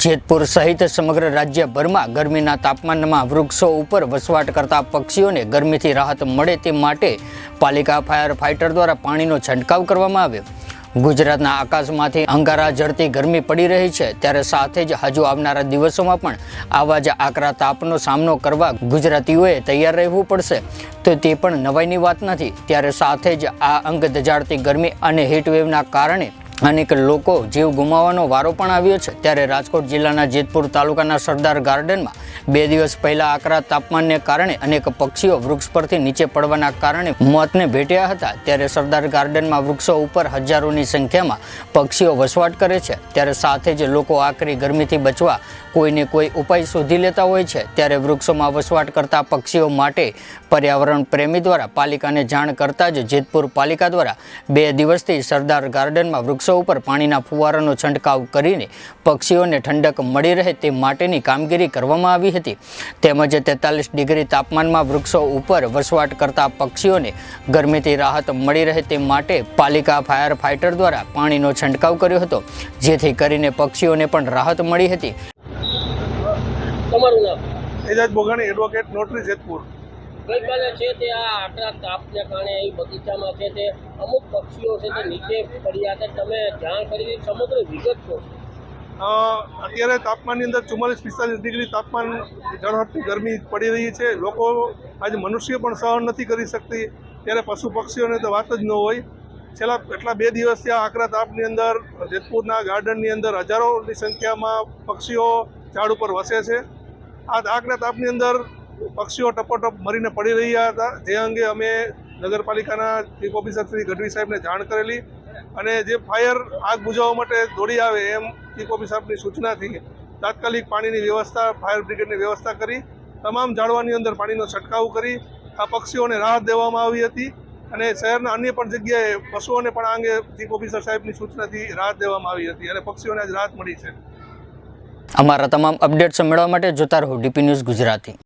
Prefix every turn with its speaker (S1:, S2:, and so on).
S1: જેતપુર સહિત સમગ્ર રાજ્યભરમાં ગરમીના તાપમાનમાં વૃક્ષો ઉપર વસવાટ કરતા પક્ષીઓને ગરમીથી રાહત મળે તે માટે પાલિકા ફાયર ફાઇટર દ્વારા પાણીનો છંટકાવ કરવામાં આવ્યો. ગુજરાતના આકાશમાંથી અંગારા ઝરતી ગરમી પડી રહી છે, ત્યારે સાથે જ હજુ આવનારા દિવસોમાં પણ આવા જ આકરા તાપનો સામનો કરવા ગુજરાતીઓએ તૈયાર રહેવું પડશે. તો તે પણ નવાઈની વાત નથી, ત્યારે સાથે જ આ અંગ દજાડતી ગરમી અને હીટવેવના કારણે અનેક લોકો જીવ ગુમાવવાનો વારો પણ આવ્યો છે. ત્યારે રાજકોટ જિલ્લાના જેતપુર તાલુકાના સરદાર ગાર્ડનમાં બે દિવસ પહેલા આકરા તાપમાનને કારણે અનેક પક્ષીઓ વૃક્ષ પરથી નીચે પડવાના કારણે મોતને ભેટ્યા હતા. ત્યારે સરદાર ગાર્ડનમાં વૃક્ષો ઉપર હજારોની સંખ્યામાં પક્ષીઓ વસવાટ કરે છે. ત્યારે સાથે જ લોકો આકરી ગરમીથી બચવા કોઈને કોઈ ઉપાય શોધી લેતા હોય છે. ત્યારે વૃક્ષોમાં વસવાટ કરતા પક્ષીઓ માટે પર્યાવરણ પ્રેમી દ્વારા પાલિકાને જાણ કરતા જ જેતપુર પાલિકા દ્વારા બે દિવસથી સરદાર ગાર્ડનમાં વૃક્ષો ઉપર પાણીના ફુવારાનો છંટકાવ કરીને પક્ષીઓને ઠંડક મળી રહે તે માટેની કામગીરી કરવામાં આવી હતી. તેમજ તેતાલીસ ડિગ્રી તાપમાનમાં વૃક્ષો ઉપર વસવાટ કરતા પક્ષીઓને ગરમીથી રાહત મળી રહે તે માટે પાલિકા ફાયર ફાઇટર દ્વારા પાણીનો છંટકાવ કર્યો હતો જેથી કરીને પક્ષીઓને પણ રાહત મળી હતી.
S2: તમારું નામ?
S3: Ejaz advocate notary Jetpur.
S2: ગઈકાલે છે તે આ આકરા તાપને કારણે અહીં બગીચામાં છે તે અમુક પક્ષીઓ છે તે નીચે પડ્યા હતા તમે જાણ કરી સમગ્ર વિગત છો?
S3: અત્યારે તાપમાનની અંદર ચુમ્માલીસ પિસ્તાલીસ ડિગ્રી તાપમાન ઝળહળતી ગરમી પડી રહી છે. લોકો આજે મનુષ્ય પણ સહન નથી કરી શકતી. ત્યારે પશુ પક્ષીઓને તો વાત જ ન હોય. છેલ્લા એટલા બે દિવસથી આ આકરા તાપની અંદર, જેતપુરના ગાર્ડનની અંદર હજારોની સંખ્યામાં પક્ષીઓ ઝાડ ઉપર વસે છે. આ આકરા તાપની અંદર પક્ષીઓ ટપોટપ મરીને પડી રહ્યા હતા. જે અંગે અમે નગરપાલિકાના ચીફ ઓફિસર શ્રી ગઢવી સાહેબને જાણ કરેલી અને જે ફાયર આગ બુઝાવવા માટે દોડી આવે એમ ચીફ ઓફિસર સાહેબની સૂચનાથી તાત્કાલિક પાણીની વ્યવસ્થા, ફાયર બ્રિગેડની વ્યવસ્થા કરી, તમામ ઝાડવાની અંદર પાણીનો છંટકાવ કરી, આ પક્ષીઓને રાહત દેવામાં આવી હતી અને શહેરના અન્ય પણ જગ્યાએ પશુઓને પણ આ અંગે ચીફ ઓફિસર સાહેબની સૂચનાથી રાહત દેવામાં આવી હતી અને પક્ષીઓને આજ રાહત મળી છે.
S1: અમારા તમામ અપડેટ્સ મેળવવા માટે જોતા રહો ડીપી ન્યૂઝ ગુજરાતી.